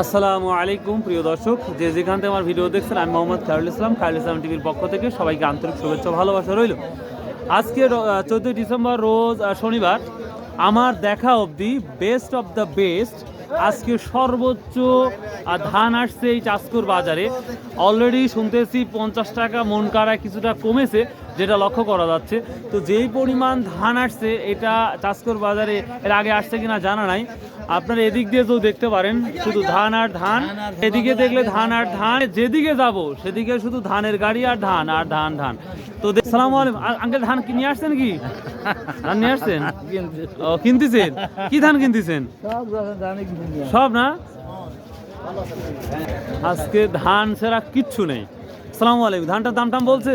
আসসালামু আলাইকুম, প্রিয় দর্শক। যে যেখান থেকে আমার ভিডিও দেখছেন, আমি মোহাম্মদ খায়রুল ইসলাম খায়রুল ইসলাম টিভির পক্ষ থেকে সবাইকে আন্তরিক শুভেচ্ছা ভালোবাসা রইল। আজকে চোদ্দোই ডিসেম্বর রোজ শনিবার। আমার দেখা অবধি বেস্ট অফ দ্য বেস্ট আজকে সর্বোচ্চ ধান আসছে এই চাষকুর বাজারে। অলরেডি শুনতেছি পঞ্চাশ টাকা মন কাড়া কিছুটা কমেছে, যেটা লক্ষ্য করা যাচ্ছে। তো যেই পরিমাণ ধান আসছে, এটা চাষকর বাজারে এর আগে আসছে কিনা জানা নাই। আপনারা এদিক দিয়ে তো দেখতে পারেন শুধু ধান আর ধান। এদিকে দেখলে ধান আর ধান যেদিকে যাব সেদিকে শুধু ধানের গাড়ি আর ধান আর ধান ধান। তো সালামু আলাইকুম। আঙ্কেল ধান কি নিয়ে আসছেন কি? ধান নিয়ে আসছেন? ও কিনতেছেন? কি ধান কিনতেছেন? সব না? আজকে ধান ছাড়া কিচ্ছু নেই। সালাম আলাইকুম। ধানটার দাম টাম বলছে?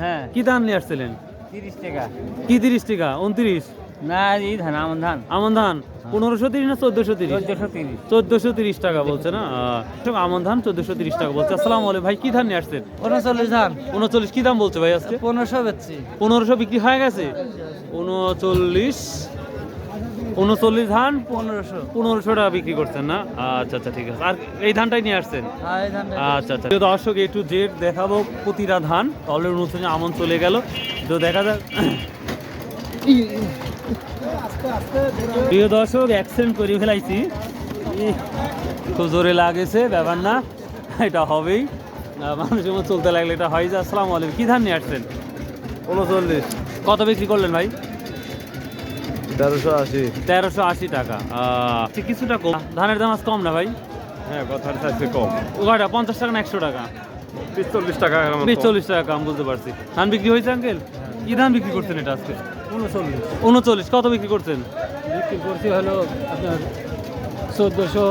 হ্যাঁ। কি ধান নিয়ে আসছিলেন? তিরিশ টাকা। কি তিরিশ টাকা? উনত্রিশ? না এই ধান আমন ধান। আমন ধান? পনেরোশো তিরিশ না চোদ্দশো তিরিশ? চোদ্দশো তিরিশ। চোদ্দশো তিরিশ টাকা বলছে না? আহ, আমন ধান চোদ্দশো তিরিশ টাকা বলছে। আসসালাম আলাইকুম ভাই কি ধান নিয়ে আসছেন? উনচল্লিশ ধান। উনচল্লিশ কি দাম বলছে ভাই আজকে? পনেরোশো বেচছি। পনেরোশো বিক্রি হয়ে গেছে? উনচল্লিশ। উনচল্লিশ ধান? পনেরোশো। পনেরোশো টাকা বিক্রি করছেন না? আচ্ছা আচ্ছা ঠিক আছে। আর এই ধানটাই নিয়ে আসছেন? ধানটা আচ্ছা আচ্ছা। দর্শক এ টু জেড দেখাবো প্রতিটা ধান। অলরেডি অনুষ্ঠানে আমন চলে গেল। তো দেখা যাক। প্রিয় দর্শক অ্যাক্সিডেন্ট করে ফেলাইছি। খুব জোরে লাগেছে ব্যাপার না। এটা হবেই। মানুষের মতো চলতে লাগলে এটা হয় যে আসসালামু আলাইকুম। কি ধান নিয়ে আসছেন? উনচল্লিশ। কত বিক্রি করলেন ভাই? তেরোশো আশি। তেরোশো আশি টাকা। কিছুটা কম। ধানের দাম আজ কম না ভাই? হ্যাঁ কথার চাইছে কম। ওটা পঞ্চাশ টাকা না একশো টাকা? বিশ চল্লিশ টাকা বিশ চল্লিশ টাকা কম বুঝতে পারছি। ধান বিক্রি হয়েছে আঙ্কেল? কি ধান বিক্রি করছেন এটা আজকে? উনচল্লিশ। উনচল্লিশ কত বিক্রি করছেন? বিক্রি করছি হলো আপনার চোদ্দোশো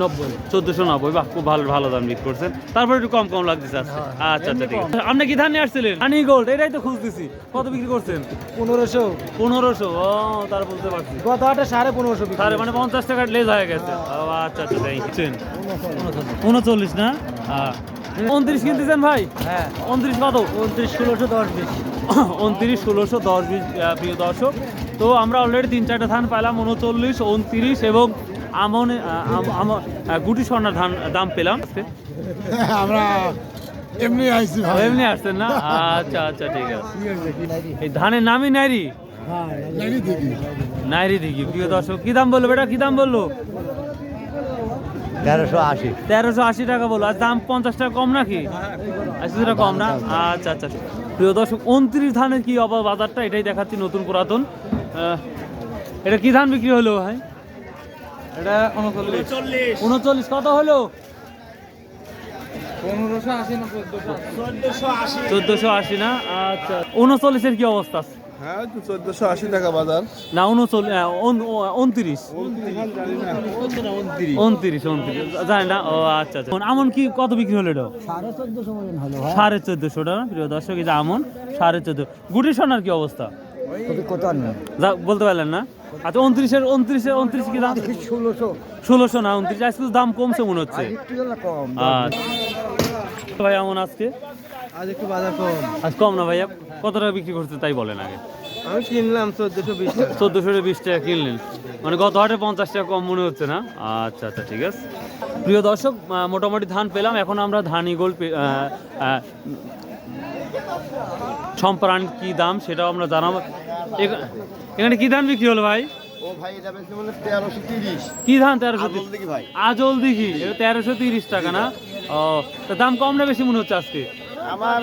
নব্বই। চোদ্দশো নব্বই বাহ খুব ভালো ভালো দাম বিক্রি করছেন। তারপর একটু কম কম লাগতেছে আজকে। আচ্ছা আচ্ছা ঠিক আছে। আপনি কি ধান নিয়ে আসছিলেন? হানি গোল্ড এটাই তো খুঁজতেছি। কত বিক্রি করছেন? পনেরোশো। পনেরোশো ও তার বলতে পারছি। গত হাটে সাড়ে পনেরোশো সাড়ে মানে পঞ্চাশ টাকার লেজ হয়ে গেছে। ও আচ্ছা আচ্ছা উনচল্লিশ না? হ্যাঁ। উনত্রিশ কিনতেছেন ভাই? হ্যাঁ। উনত্রিশ কত? উনত্রিশ ষোলোশো দশ বিশ। উনত্রিশ ষোলোশো দশ বিশ প্রিয় দর্শক। তো আমরা অলরেডি তিন চারটে ধান পাইলাম উনচল্লিশ উনত্রিশ এবং আমন আম- আম- গুটি স্বর্ণার ধান দাম পেলাম। আমরা এমনি আইছি ভাই। এমনি আসছেন না? আচ্ছা আচ্ছা ঠিক আছে। এই ধানের নামই নাইরি নাইরি দেখি প্রিয় দর্শক। কি দাম বলল বেটা? কি দাম বলল? তেরোশো আশি। তেরোশো আশি টাকা বলল আর দাম পঞ্চাশ টাকা কম নাকি? আশি টাকা কম না? আচ্ছা আচ্ছা প্রিয় দর্শক উনত্রিশ ধানের কি অবা বাজারটা? এটাই দেখাচ্ছি নতুন পুরাতন। এটা কি ধান বিক্রি হলো ভাই? এটা উনচল্লিশ। উনচল্লিশ। কত হলো? পনেরোশো আশি না চোদ্দোশো। চোদ্দশো আশি না? আচ্ছা। উনচল্লিশের কি অবস্থা? হ্যাঁ চোদ্দশো আশি টাকা বাজার। না উনচল্লিশ উনত্রিশ। উনত্রিশ। উনত্রিশ জানি না? ও আচ্ছা আচ্ছা। আমন কি কত বিক্রি হলো এটা? সাড়ে চোদ্দোশো সাড়ে চোদ্দশো টাকা প্রিয় দর্শক এই যে আমন সাড়ে চোদ্দ গুটি সোনার কি অবস্থা? বলতে পারলেন না? আচ্ছা উনত্রিশের উনত্রিশে উনত্রিশ কি দাম? ষোলোশো। ষোলোশো না উনত্রিশ। আজকে দাম কমছে মনে হচ্ছে। আচ্ছা। ভাই আমন আজকে? আজ একটু বাজার কম। আজ কম না ভাইয়া কত টাকা বিক্রি করছে তাই বলেন আগে? আমি কিনলাম চোদ্দোশো বিশ টাকা। চোদ্দোশো বিশ টাকা কিনলেন। মানে গত হাটে পঞ্চাশ টাকা কম মনে হচ্ছে না? আচ্ছা আচ্ছা ঠিক আছে। প্রিয় দর্শক মোটামুটি ধান পেলাম। এখন আমরা ধান ইগোল সম্প্রাণ কি দাম সেটাও আমরা জানাব। এখানে কি ধান বিক্রি হলো ভাই? কি ধান তেরোশো দেখি আজল দিঘি তেরোশো তিরিশ টাকা না? ও তা দাম কম না বেশি মনে হচ্ছে আজকে? আমার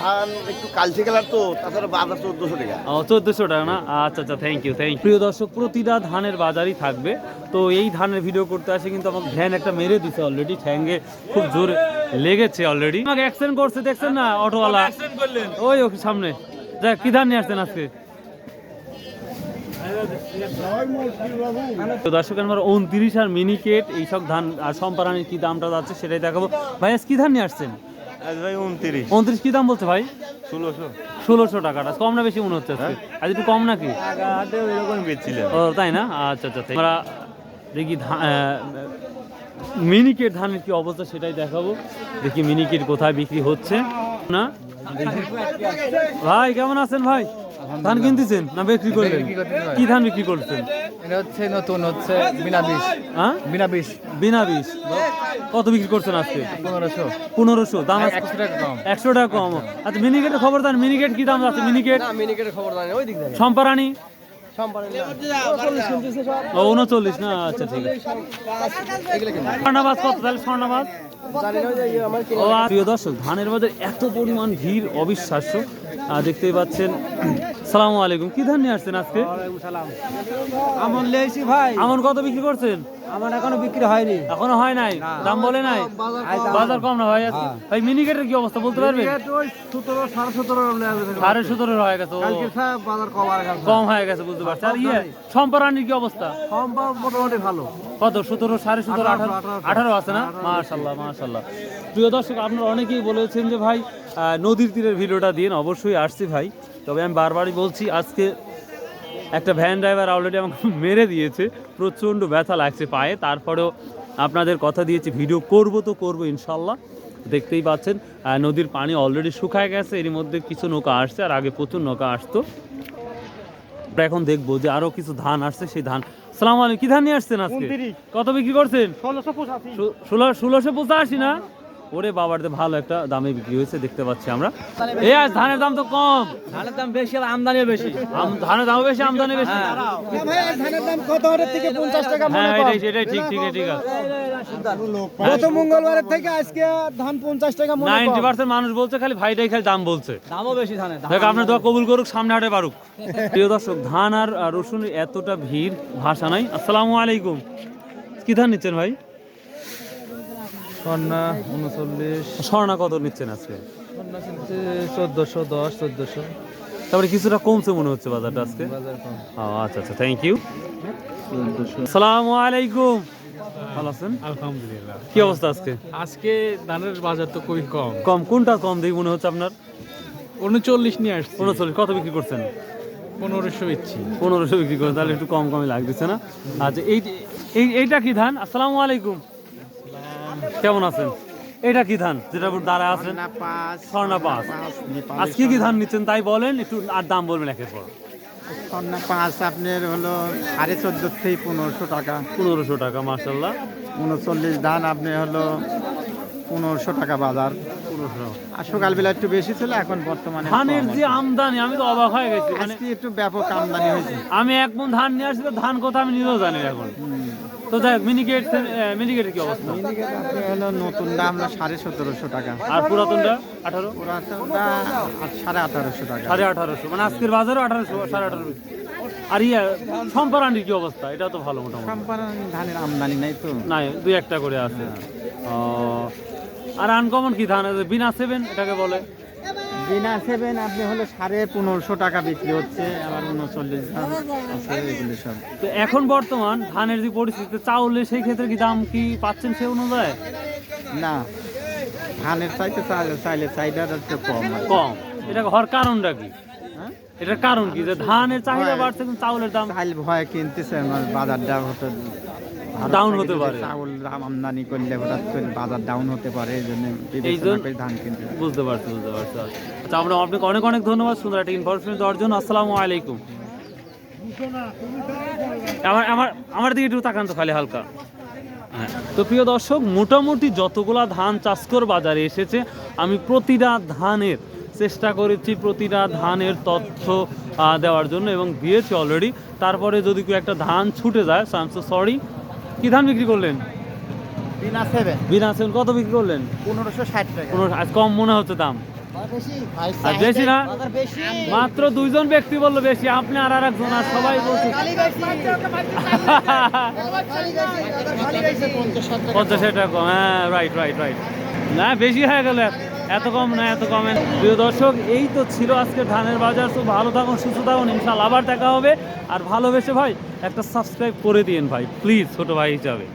ধান একটু কালচে কালার তো তাছাড়া বাজার চোদ্দশো টাকা। ও চোদ্দোশো টাকা না? আচ্ছা আচ্ছা থ্যাংক ইউ থ্যাংক ইউ প্রিয় দর্শক প্রতিটা ধানের বাজারই থাকবে। তো এই ধানের ভিডিও করতে আসে কিন্তু আমাকে ভ্যান একটা মেরে দিছে অলরেডি ঠ্যাঙ্গে খুব জোরে লেগেছে অলরেডি আমাকে অ্যাক্সিডেন্ট করছে দেখছেন না অটোওয়ালা? ওই ওকে সামনে। দেখ কি ধান নিয়ে আসছেন আজকে? তো দর্শক আমার উনত্রিশ আর মিনিকেট এইসব ধান আর সম্পারানির কি দামটা যাচ্ছে সেটাই দেখাবো। ভাই আজ কি ধান নিয়ে আসছেন? ভাই উনত্রিশ। উনত্রিশ কি দাম বলছে ভাই? ষোলোশো। ষোলোশো টাকাটা কম না বেশি মনে হচ্ছে আজ একটু কম নাকি? এরকম ও তাই না? আচ্ছা আচ্ছা আচ্ছা। আমরা দেখি মিনিকেট ধানের কি অবস্থা সেটাই দেখাবো। দেখি মিনিকেট কোথায় বিক্রি হচ্ছে। না? ভাই কেমন আছেন ভাই? ধান কিনতেছেন না বিক্রি করলেন? কি ধান বিক্রি করছেন? এটা হচ্ছে নতুন হচ্ছে বিনা বিষ হ্যাঁ? বিনা বিষ বিনা বিষ কত বিক্রি করছেন আজকে? পনেরোশো। পনেরোশো। দাম একশো টাকা কম। একশো টাকা কম। আচ্ছা মিনিকেটের খবর দেন মিনিকেট কি দাম আছে মিনিকেট? মিনিকেটের খবর জানি ওই দিক সম্পারানি? ও উনচল্লিশ না আচ্ছা ঠিক আছে। স্বর্ণাবাদ কত তাহলে স্বর্ণাবাদ ইয়ে আর প্রিয় দর্শক ধানের বাজারে এত পরিমাণ ভিড় অবিশ্বাস্য। দেখতেই পাচ্ছেন। সালাম আলাইকুম। কি ধান নিয়ে আসছেন আজকে? আমন লেছি ভাই। আমন কত বিক্রি করছেন? আমার এখনও বিক্রি হয়নি। এখনও হয় নাই? দাম বলে নাই? বাজার কম। না হয়। আছে ভাই মিনিকেটের কি অবস্থা বলতে পারবেন? সাড়ে সতেরো হয়ে গেছে। কম হয়ে গেছে। বুঝতে পারছি। আর ইয়ে সম্পরানির কি অবস্থা? মোটামুটি ভালো। কত? সতেরো সাড়ে সতেরো আঠারো আঠারো আছে না? মাশাল্লাহ মাশাল্লাহ প্রিয় দর্শক আপনারা অনেকেই বলেছেন যে ভাই নদীর তীরের ভিডিওটা দিন অবশ্যই আসছি ভাই। তবে আমি বারবারই বলছি আজকে একটা ভ্যান ড্রাইভার অলরেডি আমাকে মেরে দিয়েছে। প্রচণ্ড ব্যথা লাগছে পায়ে। তারপরেও আপনাদের কথা দিয়েছি ভিডিও করব তো করব ইনশাল্লাহ। দেখতেই পাচ্ছেন নদীর পানি অলরেডি শুকায় গেছে। এর মধ্যে কিছু নৌকা আসছে আর আগে প্রচুর নৌকা আসতো। আমরা এখন দেখব যে আরও কিছু ধান আসছে সেই ধান। সালাম আলাইকুম কি ধান নিয়ে আসছেন আজকে? কত বিক্রি করছেন? ষোলো- ষোলো- ষোলোশো পঁচাশি না? ওরে বাবার ভালো একটা দামে বিক্রি হয়েছে দেখতে পাচ্ছি আমরা। এই আজ ধানের দাম তো কম। ধানের দাম বেশি আর আমদানিও বেশি। আম- ধানের দাম বেশি আমদানি বেশি। ধানের দাম কত থেকে পঞ্চাশ টাকা হ্যাঁ এটাই সেটাই ঠিক ঠিক ঠিক আছে। গত মঙ্গলবারের থেকে আজকে ধান পঞ্চাশ টাকা নাইনটি পার্সেন্ট মানুষ বলছে খালি ভাইটাই খালি দাম বলছে। দামও বেশি ধানের দেখ আপনার দোয়া কবুল করুক সামনে হাটে পারুক প্রিয় দর্শক ধান আর রসুনের এতটা ভিড় ভাষা নাই। আসসালামু আলাইকুম। কি ধান নিচ্ছেন ভাই? সন্না উনচল্লিশ। স্বর্ণা কত নিচ্ছেন আজকে? কিনছে চোদ্দশো দশ চোদ্দশো। তারপরে কিছুটা কমছে মনে হচ্ছে বাজারটা আজকে। ও, আচ্ছা আচ্ছা থ্যাংক ইউ আসসালামু আলাইকুম। ভালো আছেন? আলহামদুলিল্লাহ। কি অবস্থা আজকে? আজকে ধানের বাজার তো খুবই কম। কম কোনটা কম দেখি মনে হচ্ছে আপনার? উনচল্লিশ নিয়ে আসছি। উনচল্লিশ কত বিক্রি করছেন? পনেরোশো ইচ্ছি পনেরোশো বিক্রি করেন তাহলে একটু কম কমই লাগতেছে না। আচ্ছা এই এই- এইটা কি ধান? আসসালামু আলাইকুম। কেমন আছেন? এটা কি ধান? যেটা দাঁড়ায় আছেন? স্বর্ণা পাঁচ। আজকে কি ধান নিচ্ছেন তাই বলেন একটু আর দাম বলবেন একের পর। কন্যা পাঁচ আপনার হলো সাড়ে চোদ্দ থেকে পনেরোশো টাকা। পনেরোশো টাকা মার্শাল্লাহ উনচল্লিশ ধান আপনি হলো পনেরোশো টাকা বাজার। আর সকালবেলা একটু বেশি ছিল এখন বর্তমানে ধানের যে আমদানি আমি তো অবাক হয়ে গেছি মানে একটু ব্যাপক আমদানি হয়েছে। আমি এক মন ধান নিয়ে আসছি তো ধান কোথা আমি নিজেও জানি না এখন। তো যাই মিনিকেট মিনিকেটের কি অবস্থা? মিনিকেট আপনি হলো নতুন দাম আমরা সাড়ে সতেরোশো টাকা। আর পুরাতনটা? আঠারো? পুরাতনটা সাড়ে আঠারোশো টাকা। সাড়ে আঠারোশো। মানে আজকের বাজারও আঠারোশো সাড়ে আঠারোশো। আর ইয়ে সম্পারানির কি অবস্থা? এটা তো ভালো মোটামুটি। ধানের আমদানি নাই তো। নাই দুই একটা করে আছে। আর আনকমন কি ধান? আছে বিনা সেভেন এটাকে বলে। বিনা সেভেন আপনি হলো সাড়ে পনেরোশো টাকা বিক্রি হচ্ছে আবার উনচল্লিশ ধান সব। তো এখন বর্তমান ধানের যে পরিস্থিতি চাউলে সেই ক্ষেত্রে কি দাম কি পাচ্ছেন সে অনুযায়ী? না ধানের চাইতে চাইলে- চাইলে চাহিদা একটু কম কম। এটা হওয়ার কারণটা কি? হ্যাঁ? এটার কারণ কি? যে ধানের চাহিদা বাড়ছে কিন্তু চাউলের দাম চাইল ভয় কিনতেছে আমার বাজারটা হতে Down হতে পারে। চাউল দাম আমদানি করলে হঠাৎ করে বাজার ডাউন হতে পারে এই জন্য ধান কিনতে। বুঝতে পারছি বুঝতে পারছি। আচ্ছা আমরা আপনাকে অনেক অনেক ধন্যবাদ সুন্দর একটা ইনফরমেশন দেওয়ার জন্য। আসসালামু আলাইকুম। আমার আমার আমার দিকে একটু তাকান তো খালি হালকা। হ্যাঁ তো প্রিয় দর্শক মোটামুটি যতগুলা ধান চাষকর বাজারে এসেছে আমি প্রতিটা ধানের চেষ্টা করেছি প্রতিটা ধানের তথ্য দেওয়ার জন্য এবং দিয়েছি অলরেডি তারপরে যদি কেউ একটা ধান ছুটে যায় সরি কি ধান বিক্রি করলেন? বিনা সেভেন বিনা সেন কত বিক্রি করলেন? পনেরোশো ষাট টাকা। আজ কম মনে হচ্ছে দাম। আর বেশি? না? মাত্র দুইজন ব্যক্তি বলল বেশি আপনি আর আর একজন আর সবাই বলছে পঞ্চাশ টাকা কম। হ্যাঁ রাইট রাইট রাইট না বেশি হয়ে গেল এত কম না, এত কমে। প্রিয় দর্শক, এই তো ছিল আজকে ধানের বাজার। তো ভালো থাকুন, সুস্থ থাকুন। ইনশাল আবার দেখা হবে। আর ভালোবেসে ভাই, একটা সাবস্ক্রাইব করে দিন ভাই প্লিজ ছোটো ভাই হিসাবে।